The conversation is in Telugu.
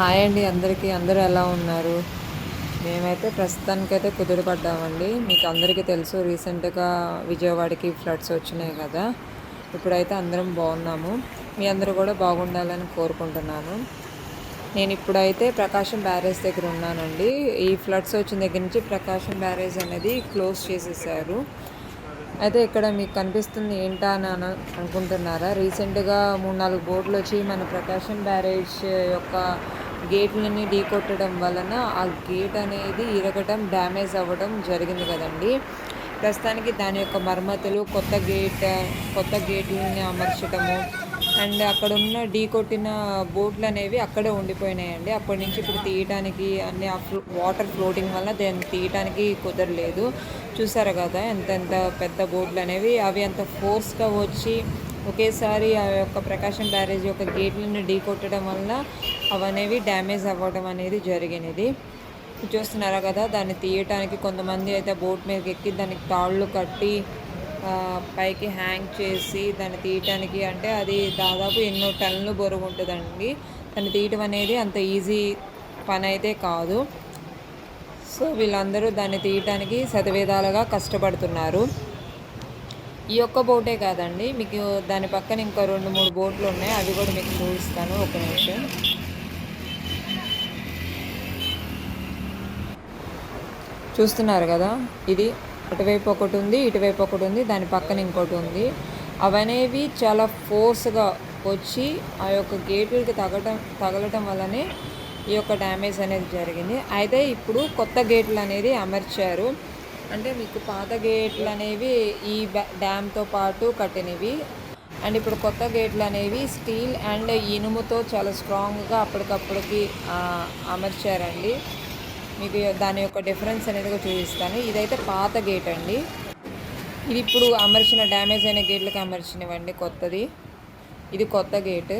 హాయ్ అండి అందరికీ. అందరూ ఎలా ఉన్నారు? మేమైతే ప్రస్తుతానికైతే కుదురుపడ్డామండి. మీకు అందరికీ తెలుసు రీసెంట్గా విజయవాడకి ఫ్లడ్స్ వచ్చినాయి కదా. ఇప్పుడైతే అందరం బాగున్నాము. మీ అందరూ కూడా బాగుండాలని కోరుకుంటున్నాను. నేను ఇప్పుడైతే ప్రకాశం బ్యారేజ్ దగ్గర ఉన్నానండి. ఈ ఫ్లడ్స్ వచ్చిన దగ్గర నుంచి ప్రకాశం బ్యారేజ్ అనేది క్లోజ్ చేసేసారు. అయితే ఇక్కడ మీకు కనిపిస్తుంది ఏంటా అని అనుకుంటున్నారా? రీసెంట్గా మూడు నాలుగు బోర్డులు వచ్చి మన ప్రకాశం బ్యారేజ్ యొక్క గేట్లని ఢీకొట్టడం వలన ఆ గేట్ అనేది ఇరగటం డ్యామేజ్ అవ్వడం జరిగింది కదండి. ప్రస్తుతానికి దాని యొక్క మరమ్మతులు కొత్త గేట్ కొత్త గేట్లని అమర్చడము అండ్ అక్కడ ఉన్న ఢీ కొట్టిన బోట్లు అనేవి అక్కడే ఉండిపోయినాయండి. అప్పటి నుంచి ఇప్పుడు తీయటానికి అన్ని వాటర్ ఫ్లోటింగ్ వల్ల దాన్ని తీయటానికి కుదరలేదు. చూసారు కదా ఎంతెంత ఎంత పెద్ద బోట్లు అనేవి అవి అంత ఫోర్స్గా వచ్చి ఒకేసారి ఆ యొక్క ప్రకాశం బ్యారేజ్ యొక్క గేట్లను ఢీ కొట్టడం వల్ల అవనేవి డ్యామేజ్ అవ్వడం అనేది జరిగినది. చూస్తున్నారా కదా దాన్ని తీయటానికి కొంతమంది అయితే బోట్ మీదకి ఎక్కి దానికి తాళ్ళు కట్టి పైకి హ్యాంగ్ చేసి దాన్ని తీయటానికి అంటే అది దాదాపు ఎన్నో టన్నులు బరువు ఉంటుందండి. దాన్ని తీయటం అనేది అంత ఈజీ పని అయితే కాదు. సో వీళ్ళందరూ దాన్ని తీయటానికి శతవిధాలుగా కష్టపడుతున్నారు. ఈ ఒక్క బోటే కాదండి మీకు దాని పక్కన ఇంకా రెండు మూడు బోట్లు ఉన్నాయి అవి కూడా మీకు చూపిస్తాను. ఒక నిమిషం. చూస్తున్నారు కదా? ఇది అటువైపు ఒకటి ఉంది ఇటువైపు ఒకటి ఉంది దాని పక్కన ఇంకోటి ఉంది. అవనేవి చాలా ఫోర్స్గా వచ్చి ఆ యొక్క గేట్లకి తగటం తగలటం వల్లనే ఈ యొక్క డ్యామేజ్ అనేది జరిగింది. అయితే ఇప్పుడు కొత్త గేట్లు అనేది అమర్చారు. అంటే మీకు పాత గేట్లు అనేవి ఈ డ్యామ్తో పాటు కట్టినవి. అండ్ ఇప్పుడు కొత్త గేట్లు అనేవి స్టీల్ అండ్ ఇనుముతో చాలా స్ట్రాంగ్గా అప్పటికప్పటికి అమర్చారండి. మీకు దాని యొక్క డిఫరెన్స్ అనేది కూడా చూపిస్తాను. ఇదైతే పాత గేట్ అండి. ఇది ఇప్పుడు అమర్చిన డ్యామేజ్ అయిన గేట్లకు అమర్చినవండి కొత్తది. ఇది కొత్త గేట్